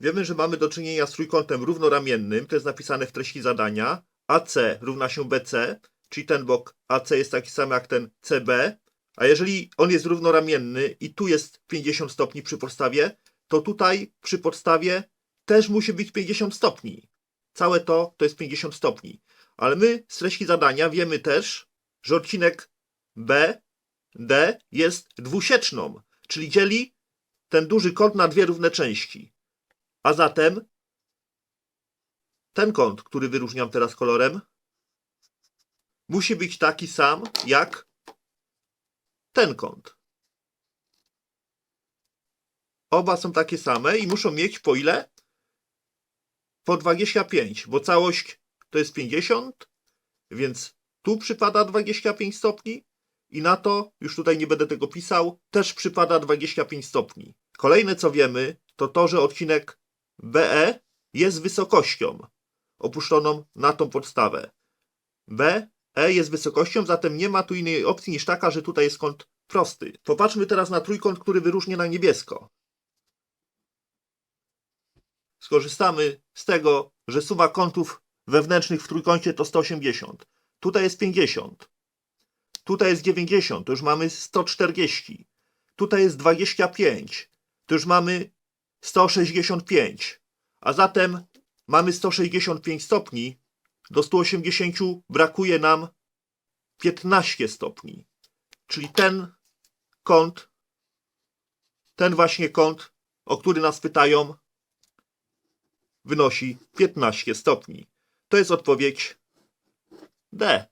Wiemy, że mamy do czynienia z trójkątem równoramiennym, to jest napisane w treści zadania. AC równa się BC, czyli ten bok AC jest taki sam jak ten CB. A jeżeli on jest równoramienny i tu jest 50 stopni przy podstawie, to tutaj przy podstawie też musi być 50 stopni. Całe to to jest 50 stopni. Ale my z treści zadania wiemy też, że odcinek B, D jest dwusieczną, czyli dzieli ten duży kąt na dwie równe części. A zatem ten kąt, który wyróżniam teraz kolorem, musi być taki sam jak ten kąt. Oba są takie same i muszą mieć po ile? Po 25, bo całość to jest 50, więc tu przypada 25 stopni i na to, już tutaj nie będę tego pisał, też przypada 25 stopni. Kolejne co wiemy, to to, że odcinek BE jest wysokością opuszczoną na tą podstawę. BE jest wysokością, zatem nie ma tu innej opcji niż taka, że tutaj jest kąt prosty. Popatrzmy teraz na trójkąt, który wyróżnia na niebiesko. Skorzystamy z tego, że suma kątów wewnętrznych w trójkącie to 180. Tutaj jest 50. Tutaj jest 90, to już mamy 140. Tutaj jest 25, to już mamy 165. A zatem mamy 165 stopni. Do 180 brakuje nam 15 stopni. Czyli ten kąt, ten właśnie kąt, o który nas pytają, wynosi 15 stopni. To jest odpowiedź D.